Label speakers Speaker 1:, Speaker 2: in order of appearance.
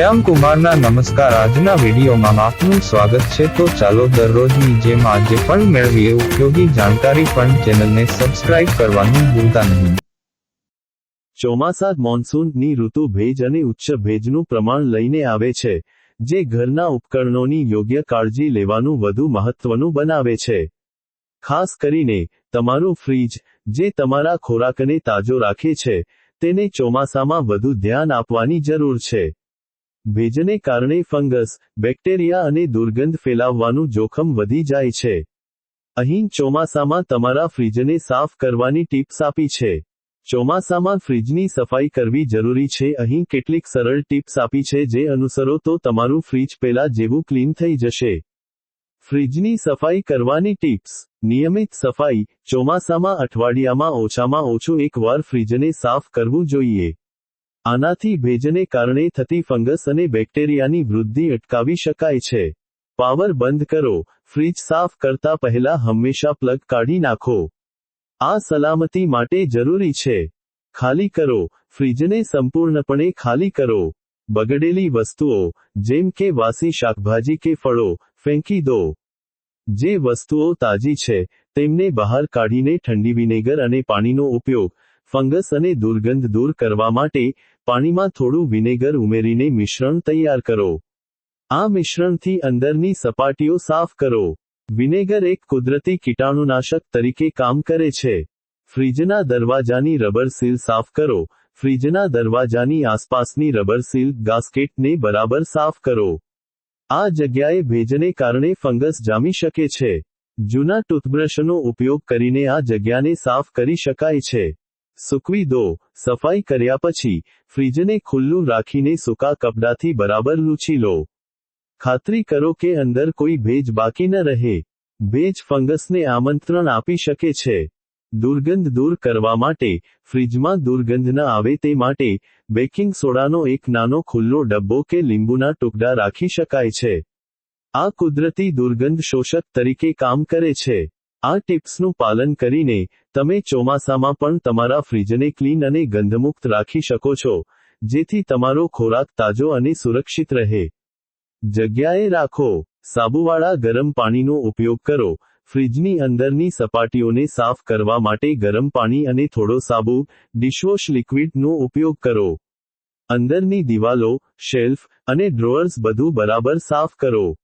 Speaker 1: શ્યામ કુમારના નમસ્કાર. આજના વિડીયોમાં આપનું સ્વાગત છે. તો ચાલો દરરોજની જેમ આજે પણ મેળવીએ. ઉપયોગી જાણકારી પણ ચેનલને સબસ્ક્રાઇબ કરવાનું ભૂલતા નહીં.
Speaker 2: ચોમાસા મોન્સૂનની ઋતુ ભેજ અને ઉચ્ચ ભેજનું પ્રમાણ લઈને આવે છે, જે ઘરના ઉપકરણોની યોગ્ય કાળજી લેવાનું વધુ મહત્વનું બનાવે છે. ખાસ કરીને, તમારું ફ્રીજ, જે તમારા ખોરાકને તાજો રાખે છે, તેને ચોમાસામાં વધુ ધ્યાન આપવાની જરૂર છે. ભેજને કારણે ફંગસ, બેક્ટેરિયા અને દુર્ગંધ ફેલાવવાનું જોખમ વધી જાય છે. અહીં ચોમાસામાં તમારા ફ્રીજને સાફ કરવાની ટિપ્સ આપી છે. ચોમાસામાં ફ્રીજની સફાઈ કરવી જરૂરી છે. અહીં કેટલીક સરળ ટિપ્સ આપી છે જે અનુસરો તો તમારું ફ્રીજ પેલા જેવું ક્લીન થઈ જશે. ફ્રીજની સફાઈ કરવાની ટિપ્સ. નિયમિત સફાઈ ચોમાસામાં અઠવાડિયામાં ઓછામાં ઓછું એકવાર ફ્રીજને સાફ કરવું જોઈએ. આનાથી ભેજને કારણે થતી ફંગસ અને બેક્ટેરિયાની વૃદ્ધિ અટકાવી શકાય છે. પાવર બંધ કરો. ફ્રીજ સાફ કરતા પહેલા હંમેશા પ્લગ કાઢી નાખો. આ સલામતી માટે જરૂરી છે. ખાલી કરો. ફ્રીજને સંપૂર્ણપણે ખાલી કરો. બગડેલી વસ્તુઓ, જેમ કે વાસી શાકભાજી કે ફળો, ફેંકી દો. જે વસ્તુઓ તાજી છે, તેમને બહાર કાઢીને ઠંડી વિનેગર અને પાણીનો ઉપયોગ ફંગસ અને દુર્ગંધ દૂર કરવા માટે પાણીમાં થોડું વિનેગર ઉમેરીને મિશ્રણ તૈયાર કરો. આ મિશ્રણથી અંદરની સપાટીઓ સાફ કરો. વિનેગર એક કુદરતી કીટાણુનાશક તરીકે કામ કરે છે. ફ્રીજના દરવાજાની રબર સીલ સાફ કરો. ફ્રીજના દરવાજાની આસપાસની રબર સીલ ગાસ્કેટને બરાબર સાફ કરો. આ જગ્યાએ ભેજને કારણે ફંગસ જામી શકે છે. જૂના ટૂથબ્રશનો ઉપયોગ કરીને આ જગ્યાને સાફ કરી શકાય છે. સૂકવી દો. સફાઈ કર્યા પછી ફ્રીજને ખુલ્લું રાખીને સૂકા કપડાથી બરાબર લૂછી લો. ખાતરી કરો કે અંદર કોઈ ભેજ બાકી ન રહે. ભેજ ફંગસને આમંત્રણ આપી શકે છે. દુર્ગંધ દૂર કરવા માટે, ફ્રીજમાં દુર્ગંધ ન આવે તે માટે બેકિંગ સોડાનો એક નાનો ખુલ્લો ડબ્બો કે લીંબુના ટુકડા રાખી શકાય છે. આ કુદરતી દુર્ગંધ શોષક તરીકે કામ કરે છે. આ ટિપ્સનું પાલન કરીને તમે ચોમાસામાં પણ તમારા ફ્રીજને ક્લીન અને ગંધમુક્ત રાખી શકો છો, જેથી તમારો ખોરાક તાજો અને સુરક્ષિત રહે. જગ્યાએ રાખો. સાબુવાળા ગરમ પાણીનો ઉપયોગ કરો. ફ્રીજની અંદરની સપાટીઓને સાફ કરવા માટે ગરમ પાણી અને થોડો સાબુ, ડિશવોશ લિક્વિડનો ઉપયોગ કરો. અંદરની દિવાલો, શેલ્ફ અને ડ્રોઅર્સ બધું બરાબર સાફ કરો.